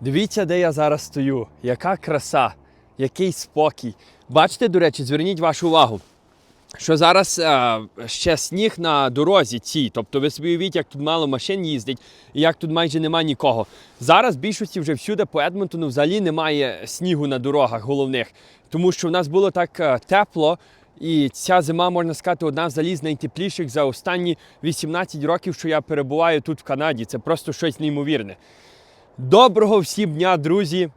Дивіться, де я зараз стою. Яка краса, який спокій. Бачите, до речі, зверніть вашу увагу, що зараз е, ще сніг на дорозі цій. Тобто ви собі уявіть, як тут мало машин їздить і як тут майже немає нікого. Зараз в більшості вже всюди по Едмонтону взагалі немає снігу на дорогах головних, тому що в нас було так е, тепло. І ця зима, можна сказати, одна взагалі з найтепліших за останні 18 років, що я перебуваю тут в Канаді. Це просто щось неймовірне. Доброго всім дня, друзі!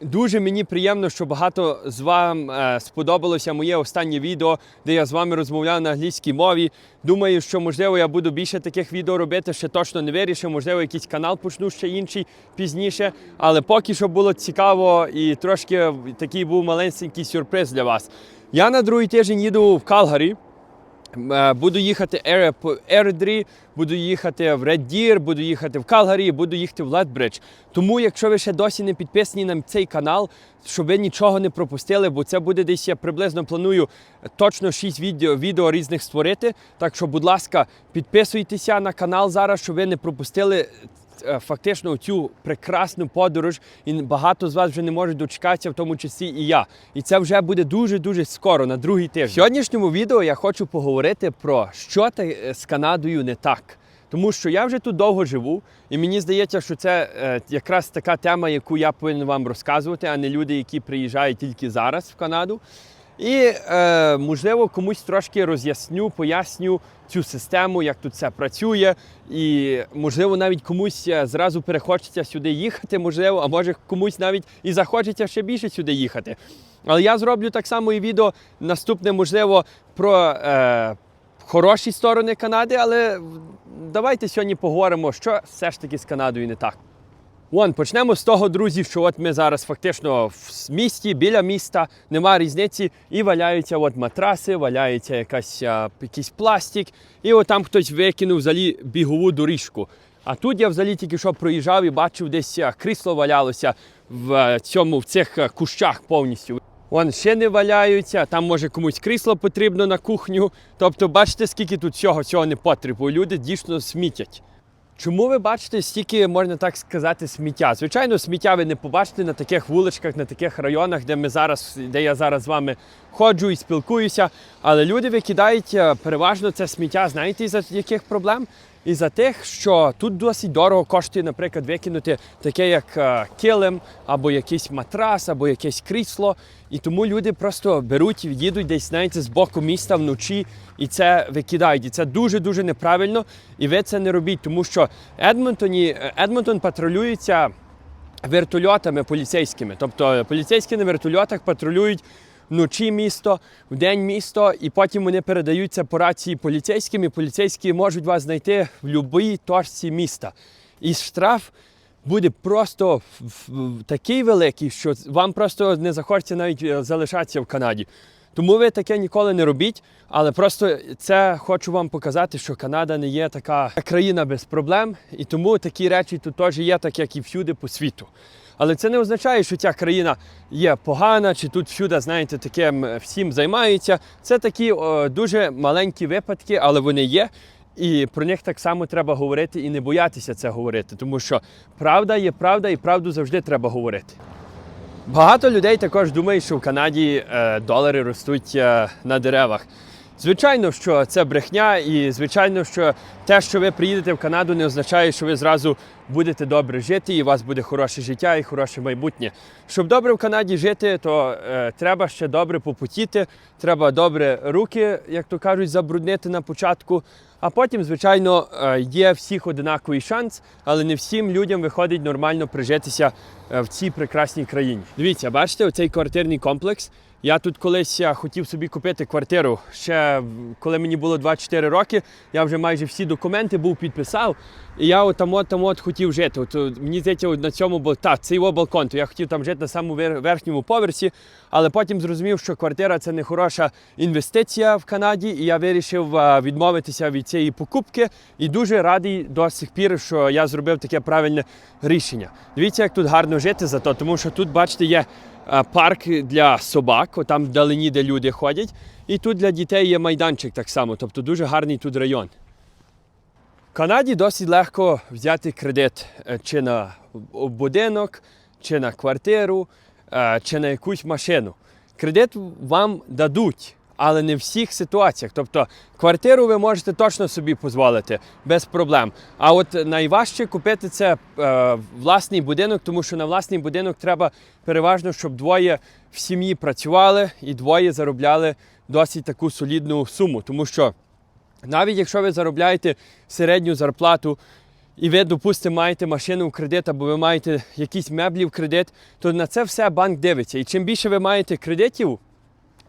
Дуже мені приємно, що багато з вам е, сподобалося моє останнє відео, де я з вами розмовляв на англійській мові. Думаю, що можливо я буду більше таких відео робити, ще точно не вирішив. Можливо, якийсь канал почну ще інший пізніше. Але поки що було цікаво і трошки такий був маленький сюрприз для вас. Я на другий тиждень їду в Калгарі. Е, Буду їхати Ере- буду їхати в Red Deer, буду їхати в Калгарі, буду їхати в Летбридж. Тому, якщо ви ще досі не підписані на цей канал, щоб ви нічого не пропустили, бо це буде десь я приблизно планую точно 6 відео, відео різних створити. Так що, будь ласка, підписуйтеся на канал зараз, щоб ви не пропустили фактично цю прекрасну подорож, і багато з вас вже не можуть дочекатися, в тому числі і я. І це вже буде дуже дуже скоро, на другий тиждень. В сьогоднішньому відео я хочу поговорити про що е, з Канадою не так. Тому що я вже тут довго живу, і мені здається, що це е, якраз така тема, яку я повинен вам розказувати, а не люди, які приїжджають тільки зараз в Канаду. І е, можливо комусь трошки роз'ясню, поясню цю систему, як тут все працює. І можливо навіть комусь е, зразу перехочеться сюди їхати, можливо, а може комусь навіть і захочеться ще більше сюди їхати. Але я зроблю так само і відео наступне, можливо, про е, хороші сторони Канади, але давайте сьогодні поговоримо, що все ж таки з Канадою не так. Вон, почнемо з того, друзі, що от ми зараз фактично в місті, біля міста, немає різниці, і валяються от матраси, валяється якась, а, якийсь пластик, і от там хтось викинув взагалі бігову доріжку. А тут я взагалі тільки що проїжджав і бачив, десь крісло валялося в цьому в цих кущах повністю. Вон ще не валяються, там може комусь крісло потрібно на кухню. Тобто, бачите, скільки тут всього цього не потрібно. Люди дійсно смітять. Чому ви бачите стільки, можна так сказати, сміття? Звичайно, сміття ви не побачите на таких вуличках, на таких районах, де ми зараз, де я зараз з вами ходжу і спілкуюся. Але люди викидають е, переважно це сміття, знаєте, із-за яких проблем? І за тих, що тут досить дорого коштує, наприклад, викинути таке, як е, килим, або якийсь матрас, або якесь крісло. І тому люди просто беруть, їдуть десь, знаєте, з боку міста вночі і це викидають. І це дуже-дуже неправильно. І ви це не робіть, тому що Едмонтоні, е, Едмонтон патрулюється вертольотами поліцейськими. Тобто поліцейські на вертольотах патрулюють вночі місто, вдень місто, і потім вони передаються по рації поліцейським, і поліцейські можуть вас знайти в будь-якій точці міста. І штраф буде просто в- в- такий великий, що вам просто не захочеться навіть е, залишатися в Канаді. Тому ви таке ніколи не робіть, але просто це хочу вам показати, що Канада не є така країна без проблем, і тому такі речі тут теж є, так як і всюди по світу. Але це не означає, що ця країна є погана, чи тут всюди, знаєте, таким е, всім займаються. Це такі о, дуже маленькі випадки, але вони є. І про них так само треба говорити і не боятися це говорити, тому що правда є правда, і правду завжди треба говорити. Багато людей також думають, що в Канаді е, долари ростуть е, на деревах. Звичайно, що це брехня, і звичайно, що те, що ви приїдете в Канаду, не означає, що ви зразу будете добре жити, і у вас буде хороше життя і хороше майбутнє. Щоб добре в Канаді жити, то е, треба ще добре попотіти, треба добре руки, як то кажуть, забруднити на початку. А потім, звичайно, е, є всіх одинаковий шанс, але не всім людям виходить нормально прижитися е, в цій прекрасній країні. Дивіться, бачите, оцей квартирний комплекс. Я тут колись е, хотів собі купити квартиру. Ще коли мені було 24 роки, я вже майже всі документи був підписав. І я от там от там от хотів жити. От, мені здається, на цьому бал... так, це його балкон. То я хотів там жити на самому верхньому поверсі, але потім зрозумів, що квартира це не хороша інвестиція в Канаді, і я вирішив відмовитися від цієї покупки. І дуже радий до сих пір, що я зробив таке правильне рішення. Дивіться, як тут гарно жити зато, тому що тут, бачите, є парк для собак, там вдалині, де люди ходять. І тут для дітей є майданчик так само, тобто дуже гарний тут район. Канаді досить легко взяти кредит е, чи на будинок, чи на квартиру, е, чи на якусь машину. Кредит вам дадуть, але не в всіх ситуаціях. Тобто квартиру ви можете точно собі дозволити без проблем. А от найважче купити це е, власний будинок, тому що на власний будинок треба переважно, щоб двоє в сім'ї працювали і двоє заробляли досить таку солідну суму, тому що. Навіть якщо ви заробляєте середню зарплату і ви, допустимо, маєте машину в кредит або ви маєте якісь меблі в кредит, то на це все банк дивиться. І чим більше ви маєте кредитів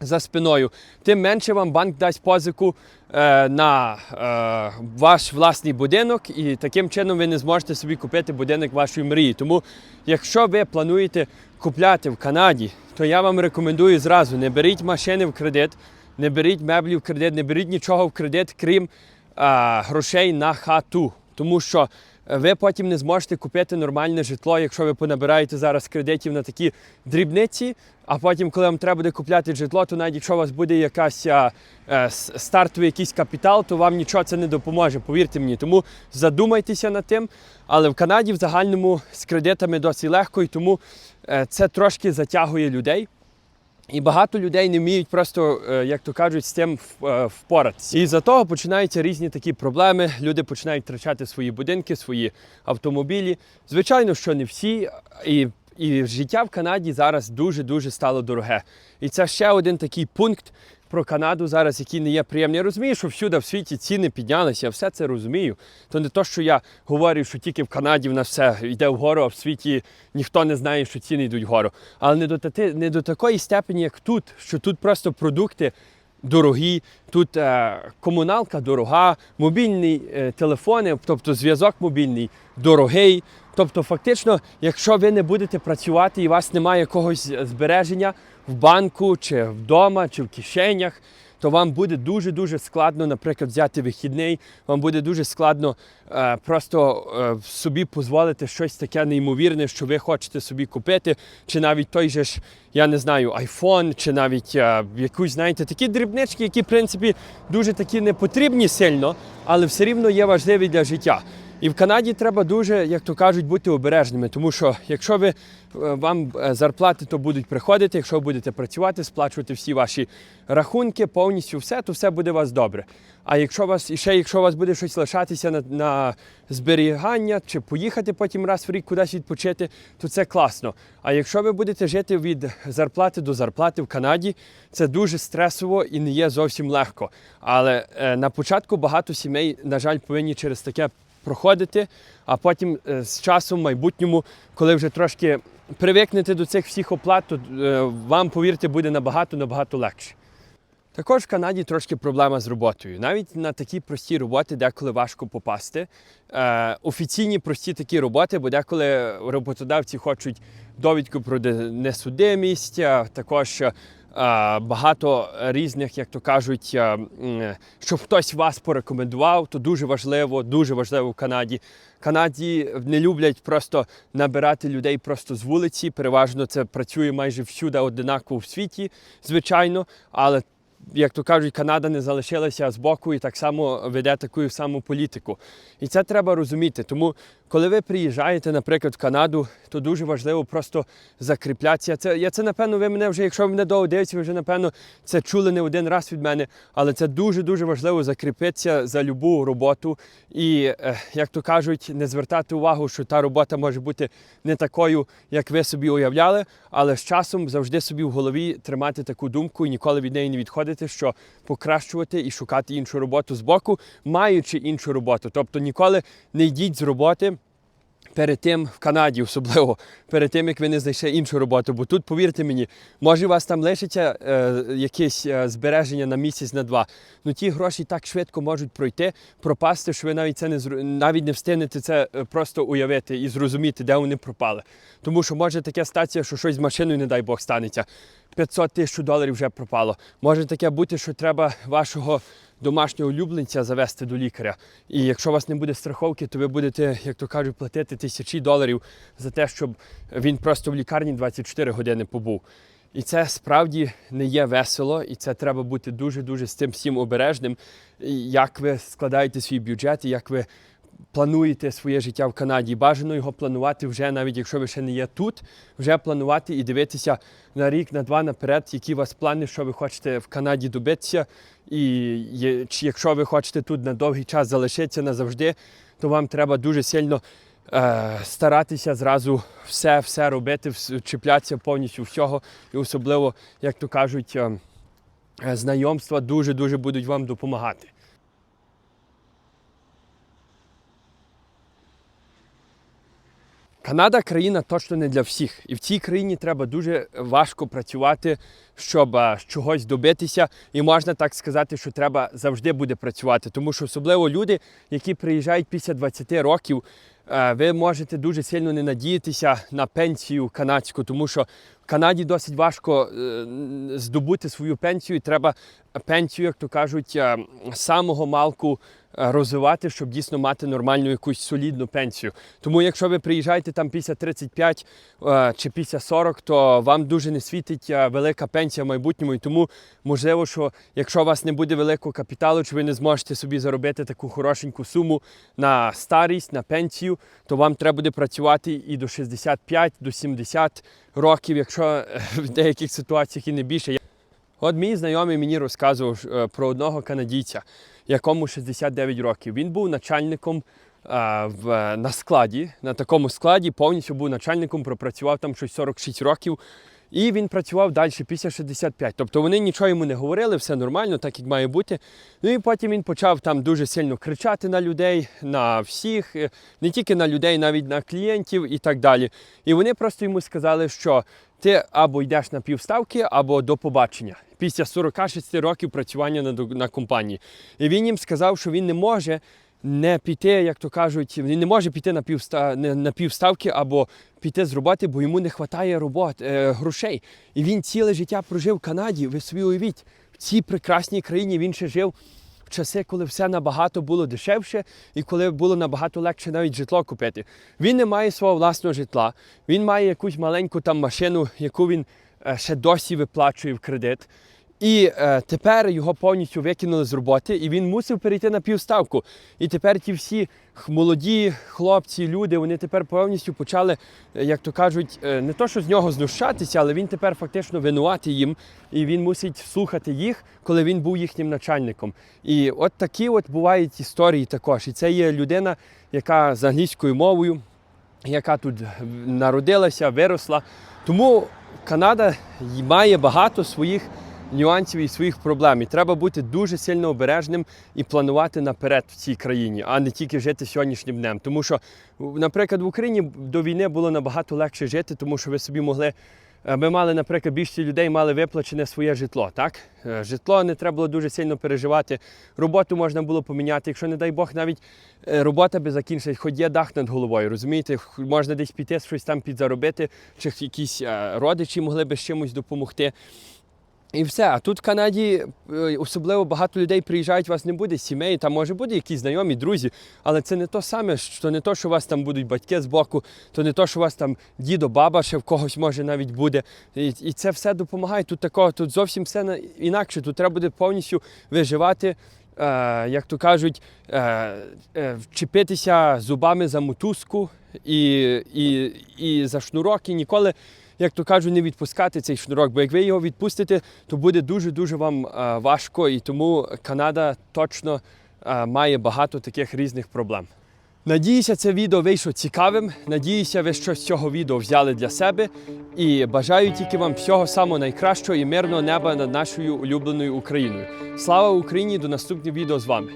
за спиною, тим менше вам банк дасть позику е, на е, ваш власний будинок, і таким чином ви не зможете собі купити будинок вашої мрії. Тому, якщо ви плануєте купляти в Канаді, то я вам рекомендую зразу не беріть машини в кредит. Не беріть меблі в кредит, не беріть нічого в кредит, крім а, грошей на хату. Тому що е, ви потім не зможете купити нормальне житло, якщо ви понабираєте зараз кредитів на такі дрібниці. А потім, коли вам треба буде купляти житло, то навіть якщо у вас буде якась а, е, стартовий якийсь капітал, то вам нічого це не допоможе, повірте мені. Тому задумайтеся над тим. Але в Канаді в загальному з кредитами досить легко, і тому е, це трошки затягує людей. І багато людей не вміють просто, е, як то кажуть, з цим е, впоратися. І за того починаються різні такі проблеми. Люди починають втрачати свої будинки, свої автомобілі. Звичайно, що не всі. І, і життя в Канаді зараз дуже-дуже стало дороге. І це ще один такий пункт про Канаду зараз, який не є приємний. Я розумію, що всюди в світі ціни піднялися, я все це розумію. То не то, що я говорю, що тільки в Канаді в нас все йде вгору, а в світі ніхто не знає, що ціни йдуть вгору. Але не до, тати- не до такої степені, як тут, що тут просто продукти дорогі, тут е, комуналка дорога, мобільні е, телефони, тобто зв'язок мобільний дорогий. Тобто, фактично, якщо ви не будете працювати і у вас немає якогось збереження в банку, чи вдома, чи в кишенях, то вам буде дуже-дуже складно, наприклад, взяти вихідний, вам буде дуже складно е, просто е, собі дозволити щось таке неймовірне, що ви хочете собі купити, чи навіть той же ж, я не знаю, айфон, чи навіть е, якусь, знаєте, такі дрібнички, які, в принципі, дуже такі не потрібні сильно, але все рівно є важливі для життя. І в Канаді треба дуже, як то кажуть, бути обережними, тому що якщо ви е, вам е, зарплати, то будуть приходити, якщо ви будете працювати, сплачувати всі ваші рахунки, повністю все, то все буде у вас добре. А якщо вас і ще якщо у вас буде щось лишатися на, на зберігання чи поїхати потім раз в рік кудись відпочити, то це класно. А якщо ви будете жити від зарплати до зарплати в Канаді, це дуже стресово і не є зовсім легко. Але е, на початку багато сімей, на жаль, повинні через таке проходити, а потім е, з часом, в майбутньому, коли вже трошки привикнете до цих всіх оплат, то е, вам, повірте, буде набагато набагато легше. Також в Канаді трошки проблема з роботою. Навіть на такі прості роботи деколи важко попасти. Е, офіційні прості такі роботи, бо деколи роботодавці хочуть довідку про несудимість, а також е, багато різних, як то кажуть, щоб хтось вас порекомендував, то дуже важливо, дуже важливо в Канаді. Канаді не люблять просто набирати людей просто з вулиці. Переважно це працює майже всюди одинаково в світі, звичайно, але як то кажуть, Канада не залишилася з боку і так само веде таку саму політику. І це треба розуміти. Тому, коли ви приїжджаєте, наприклад, в Канаду, то дуже важливо просто закріплятися. Це, я це, напевно, ви мене вже, якщо ви мене довго дивитеся, ви вже, напевно, це чули не один раз від мене. Але це дуже-дуже важливо закріпитися за любу роботу і, е, як то кажуть, не звертати увагу, що та робота може бути не такою, як ви собі уявляли, але з часом завжди собі в голові тримати таку думку і ніколи від неї не відходити, що покращувати і шукати іншу роботу з боку, маючи іншу роботу. Тобто ніколи не йдіть з роботи. Перед тим в Канаді, особливо перед тим, як ви не знайшли іншу роботу. Бо тут, повірте мені, може у вас там лишиться е, якесь е, збереження на місяць, на два. Ну ті гроші так швидко можуть пройти, пропасти, що ви навіть це не навіть не встигнете це е, просто уявити і зрозуміти, де вони пропали. Тому що може таке статися, що щось з машиною, не дай Бог, станеться. 500 тисяч доларів вже пропало. Може таке бути, що треба вашого домашнього улюбленця завести до лікаря. І якщо у вас не буде страховки, то ви будете, як то кажуть, платити тисячі доларів за те, щоб він просто в лікарні 24 години побув. І це справді не є весело, і це треба бути дуже-дуже з цим всім обережним. Як ви складаєте свій бюджет, і як ви плануєте своє життя в Канаді. Бажано його планувати вже, навіть якщо ви ще не є тут, вже планувати і дивитися на рік, на два наперед, які у вас плани, що ви хочете в Канаді добитися. І якщо ви хочете тут на довгий час залишитися назавжди, то вам треба дуже сильно е, старатися зразу все, все робити, чіплятися повністю всього. І особливо, як то кажуть, е, е, знайомства дуже-дуже будуть вам допомагати. Канада країна точно не для всіх, і в цій країні треба дуже важко працювати, щоб а, чогось добитися. І можна так сказати, що треба завжди буде працювати, тому що особливо люди, які приїжджають після 20 років, е, ви можете дуже сильно не надіятися на пенсію канадську, тому що в Канаді досить важко е, здобути свою пенсію, і треба пенсію, як то кажуть, е, з самого малку е, розвивати, щоб дійсно мати нормальну якусь солідну пенсію. Тому якщо ви приїжджаєте там після 35 е, чи після 40, то вам дуже не світить е, велика пенсія в майбутньому. І тому можливо, що якщо у вас не буде великого капіталу, чи ви не зможете собі заробити таку хорошеньку суму на старість, на пенсію, то вам треба буде працювати і до 65, до 70 років, якщо е, в деяких ситуаціях і не більше. От мій знайомий мені розказував е, про одного канадійця, якому 69 років. Він був начальником е, в, на складі, на такому складі, повністю був начальником, пропрацював там щось 46 років. І він працював далі після 65. Тобто вони нічого йому не говорили, все нормально, так як має бути. Ну і потім він почав там дуже сильно кричати на людей, на всіх, е, не тільки на людей, навіть на клієнтів і так далі. І вони просто йому сказали, що ти або йдеш на півставки, або до побачення після 46 років працювання на, на компанії. І він їм сказав, що він не може не піти, як то кажуть, він не може піти на, півста, на півставки або піти з роботи, бо йому не вистачає робот, е, грошей. І він ціле життя прожив в Канаді. Ви собі уявіть, в цій прекрасній країні він ще жив в часи, коли все набагато було дешевше і коли було набагато легше навіть житло купити. Він не має свого власного житла, він має якусь маленьку там машину, яку він е, ще досі виплачує в кредит. І е, тепер його повністю викинули з роботи, і він мусив перейти на півставку. І тепер ті всі молоді хлопці, люди, вони тепер повністю почали, е, як то кажуть, е, не то, що з нього знущатися, але він тепер фактично винуватий їм, і він мусить слухати їх, коли він був їхнім начальником. І от такі от бувають історії також. І це є людина, яка з англійською мовою, яка тут народилася, виросла. Тому Канада має багато своїх нюансів і своїх проблем. І треба бути дуже сильно обережним і планувати наперед в цій країні, а не тільки жити сьогоднішнім днем. Тому що, наприклад, в Україні до війни було набагато легше жити, тому що ви собі могли. е, Ми мали, наприклад, більшість людей мали виплачене своє житло. Так? Е, Житло не треба було дуже сильно переживати. Роботу можна було поміняти. Якщо, не дай Бог, навіть е, робота би закінчилась, хоч є дах над головою. Розумієте, можна десь піти щось там підзаробити, чи якісь родичі могли би з чимось допомогти. І все. А тут в Канаді е, особливо багато людей приїжджають, у вас не буде сімей, там може бути якісь знайомі, друзі, але це не то саме, що не то, що у вас там будуть батьки з боку, то не то, що у вас там дідо, баба ще в когось може навіть буде. І, і це все допомагає. Тут такого, тут зовсім все інакше. Тут треба буде повністю виживати. Е, як то кажуть, е, е, вчепитися зубами за мотузку і, і, і за шнурок, і ніколи як то кажуть, не відпускати цей шнурок, бо як ви його відпустите, то буде дуже-дуже вам е, важко, і тому Канада точно е, має багато таких різних проблем. Надіюся, це відео вийшло цікавим. Надіюся, ви щось з цього відео взяли для себе. І бажаю тільки вам всього самого найкращого і мирного неба над нашою улюбленою Україною. Слава Україні! До наступних відео з вами!